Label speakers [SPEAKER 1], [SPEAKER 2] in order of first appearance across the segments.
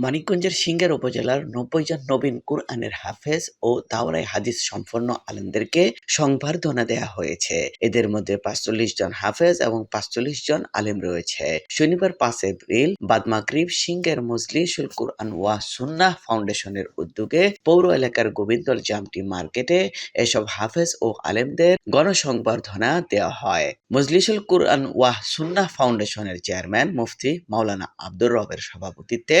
[SPEAKER 1] মানিকগঞ্জের সিংহের উপজেলার নব্বই জন নবীন কুরআনের হাফেজ ও দাওরাই হাদিস সম্পন্ন আলেমদেরকে সংবর্ধনা দেয়া হয়েছে। এদের মধ্যে পাঁচচল্লিশ জন হাফেজ এবং পাঁচচল্লিশ জন আলেম রয়েছে। শনিবার পাঁচ এপ্রিল বাদমাগরিব সিংহের মজলিসুল কুরআন ওয়া সুন্নাহ ফাউন্ডেশনের উদ্যোগে পৌর এলাকার গোবিন্দল জামটি মার্কেটে এসব হাফেজ ও আলেমদের গণসংবর্ধনা দেওয়া হয়। মজলিসুল কুরআন ওয়াহ সুন্নাহ ফাউন্ডেশনের চেয়ারম্যান মুফতি মাওলানা আব্দুর রবের সভাপতিত্বে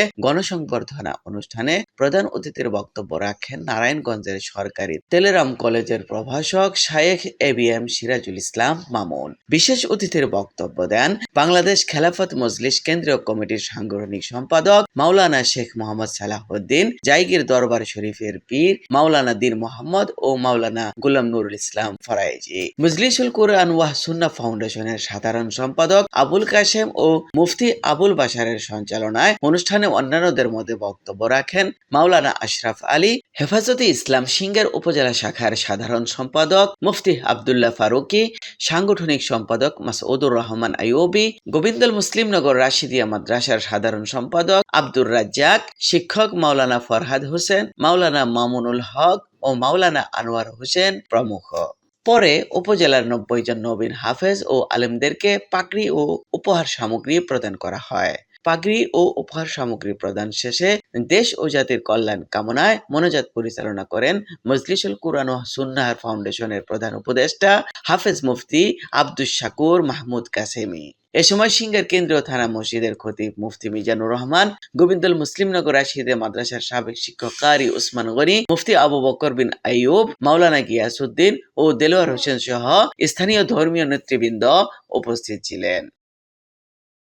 [SPEAKER 1] গণসংবর্ধনা অনুষ্ঠানে প্রধান অতিথির বক্তব্য রাখেন নারায়ণগঞ্জের সরকারি তেলেরাম কলেজের প্রভাষক শায়েখ A B M Sirajul Islam Mamun. বিশেষ অতিথির বক্তব্য দেন বাংলাদেশ খেলাফত মজলিস কেন্দ্রীয় কমিটির সাংগঠনিক সম্পাদক মাওলানা শেখ মোহাম্মদ সালাহুদ্দিন জাইগির দরবার শরীফের পীর মাওলানা দিন মোহাম্মদ ও মাওলানা গুলাম নুরুল ইসলাম ফরাইজি। মজলিসুল কোরআন ওয়াহ সুন্না ফাউন্ডেশনের সাধারণ সম্পাদক আবুল কাশেম ও মুফতি আবুল বাশারের সঞ্চালনায় অনুষ্ঠানে অন্যান্যদের মধ্যে বক্তব্য রাখেন মাওলানা আশরাফ আলী, হেফাজতে ইসলাম সিঙ্গার উপজেলা শাখার সাধারণ সম্পাদক মুফতি আবদুল্লাহ ফারুকি, সাংগঠনিক সম্পাদক মাসউদুর রহমান আইয়ুবী, গোবিন্দল মুসলিমনগর রাশিদিয়া মাদ্রাসার সাধারণ সম্পাদক আব্দুর রাজ্জাক, শিক্ষক মাওলানা ফরহাদ হোসেন, মাওলানা মামুনুল হক ও মাওলানা আনোয়ার হোসেন প্রমুখ। পরে উপজেলার নব্বই জন নবীন হাফেজ ও আলেমদেরকে পাগড়ি ও উপহার সামগ্রী প্রদান করা হয়। পাগড়ি ও উপহার সামগ্রী প্রদান শেষে দেশ ও জাতির কল্যাণ কামনায় মনোজাত পরিচালনা করেন মজলিসুল কুরআন ও সুন্নাহর ফাউন্ডেশনের প্রধান উপদেষ্টা হাফেজ মুফতি আব্দুস শাকুর মাহমুদ কাসেমি। এ সময় সিঙ্গার কেন্দ্রীয় থানা মসজিদের খতিব মুফতি মিজানুর রহমান, গোবিন্দল মুসলিমনগর রাশিদে মাদ্রাসার সাবেক শিক্ষক কারি উসমান গনি, মুফতি আবু বকর বিন আইয়ুব, মাওলানা গিয়াসউদ্দিন ও দেলোয়ার হোসেন সহ স্থানীয় ধর্মীয় নেতৃবৃন্দ উপস্থিত ছিলেন।